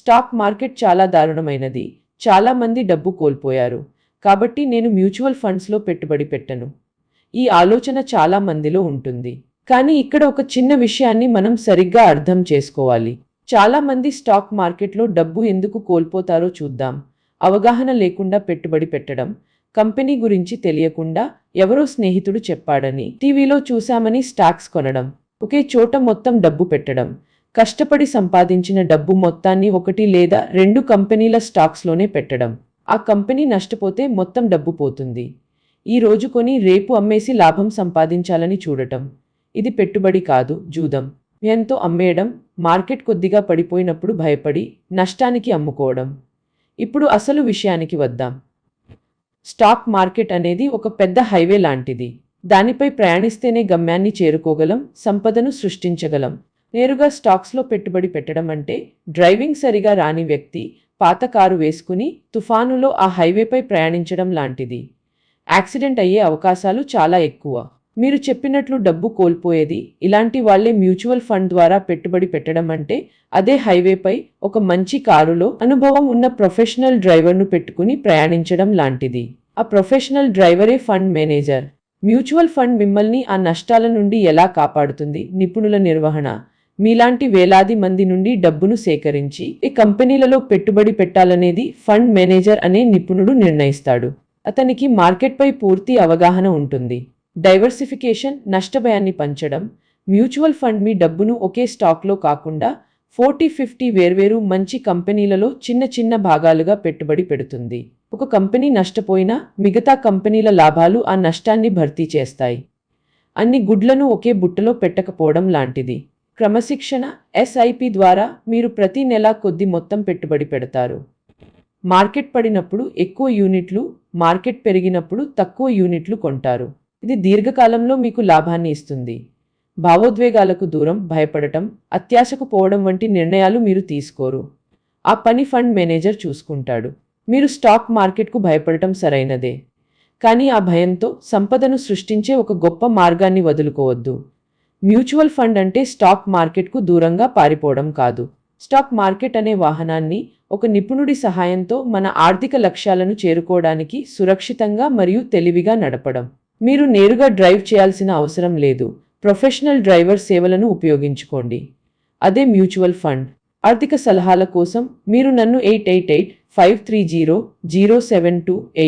Stock market చాలా దారుణమైనది. చాలా మంది డబ్బు కోల్పోయారు. కాబట్టి నేను మ్యూచువల్ ఫండ్స్లో పెట్టుబడి పెట్టను. ఈ ఆలోచన చాలా మందిలో ఉంటుంది. కానీ ఇక్కడ ఒక చిన్న విషయాన్ని మనం సరిగ్గా అర్థం చేసుకోవాలి. చాలా మంది స్టాక్ మార్కెట్లో డబ్బు ఎందుకు కోల్పోతారో చూద్దాం. అవగాహన లేకుండా పెట్టుబడి పెట్టడం కంపెనీ గురించి తెలియకుండా ఎవరో స్నేహితుడు చెప్పాడని టీవీలో చూశామని స్టాక్స్ కొనడం ఒకే చోట మొత్తం డబ్బు పెట్టడం కష్టపడి సంపాదించిన డబ్బు మొత్తాన్ని ఒకటి లేదా రెండు కంపెనీల స్టాక్స్లోనే పెట్టడం. ఆ కంపెనీ నష్టపోతే మొత్తం డబ్బు పోతుంది. ఈ రోజు కొని రేపు అమ్మేసి లాభం సంపాదించాలని చూడటం. ఇది పెట్టుబడి కాదు జూదం. ఎంతో అమ్మేయడం మార్కెట్ కొద్దిగా పడిపోయినప్పుడు భయపడి నష్టానికి అమ్ముకోవడం. ఇప్పుడు అసలు విషయానికి వద్దాం. స్టాక్ మార్కెట్ అనేది ఒక పెద్ద హైవే లాంటిది. దానిపై ప్రయాణిస్తేనే గమ్యాన్ని చేరుకోగలం సంపదను సృష్టించగలం. నేరుగా స్టాక్స్లో పెట్టుబడి పెట్టడం అంటే డ్రైవింగ్ సరిగా రాని వ్యక్తి పాత కారు వేసుకుని తుఫానులో ఆ హైవేపై ప్రయాణించడం లాంటిది. యాక్సిడెంట్ అయ్యే అవకాశాలు చాలా ఎక్కువ. మీరు చెప్పినట్లు డబ్బు కోల్పోయేది ఇలాంటి వాళ్ళే మ్యూచువల్ ఫండ్ ద్వారా పెట్టుబడి పెట్టడం అంటే అదే హైవేపై ఒక మంచి కారులో అనుభవం ఉన్న ప్రొఫెషనల్ డ్రైవర్ను పెట్టుకుని ప్రయాణించడం లాంటిది. ఆ ప్రొఫెషనల్ డ్రైవరే ఫండ్ మేనేజర్. మ్యూచువల్ ఫండ్ మిమ్మల్ని ఆ నష్టాల నుండి ఎలా కాపాడుతుంది? నిపుణుల నిర్వహణ. మీలాంటి వేలాది మంది నుండి డబ్బును సేకరించి ఈ కంపెనీలలో పెట్టుబడి పెట్టాలనేది ఫండ్ మేనేజర్ అనే నిపుణుడు నిర్ణయిస్తాడు. అతనికి మార్కెట్పై పూర్తి అవగాహన ఉంటుంది. డైవర్సిఫికేషన్ నష్టభయాన్ని పంచడం మ్యూచువల్ ఫండ్ మీ డబ్బును ఒకే స్టాక్లో కాకుండా ఫోర్టీ ఫిఫ్టీ వేర్వేరు మంచి కంపెనీలలో చిన్న చిన్న భాగాలుగా పెట్టుబడి పెడుతుంది. ఒక కంపెనీ నష్టపోయినా మిగతా కంపెనీల లాభాలు ఆ నష్టాన్ని భర్తీ చేస్తాయి. అన్ని గుడ్లను ఒకే బుట్టలో పెట్టకపోవడం లాంటిది. క్రమశిక్షణ ఎస్ఐపి ద్వారా మీరు ప్రతి నెల కొద్ది మొత్తం పెట్టుబడి పెడతారు. మార్కెట్ పడినప్పుడు ఎక్కువ యూనిట్లు మార్కెట్ పెరిగినప్పుడు తక్కువ యూనిట్లు కొంటారు. ఇది దీర్ఘకాలంలో మీకు లాభాన్ని ఇస్తుంది. భావోద్వేగాలకు దూరం భయపడటం అత్యాశకు పోవడం వంటి నిర్ణయాలు మీరు తీసుకోరు. ఆ పని ఫండ్ మేనేజర్ చూసుకుంటాడు. మీరు స్టాక్ మార్కెట్కు భయపడటం సరైనదే. కానీ ఆ భయంతో సంపదను సృష్టించే ఒక గొప్ప మార్గాన్ని వదులుకోవద్దు. మ్యూచువల్ ఫండ్ అంటే స్టాక్ మార్కెట్కు దూరంగా పారిపోవడం కాదు. స్టాక్ మార్కెట్ అనే వాహనాన్ని ఒక నిపుణుడి సహాయంతో మన ఆర్థిక లక్ష్యాలను చేరుకోవడానికి సురక్షితంగా మరియు తెలివిగా నడపడం. మీరు నేరుగా డ్రైవ్ చేయాల్సిన అవసరం లేదు. ప్రొఫెషనల్ డ్రైవర్ సేవలను ఉపయోగించుకోండి. అదే మ్యూచువల్ ఫండ్. ఆర్థిక సలహాల కోసం మీరు నన్ను eight eight eight five three zero zero seven two eight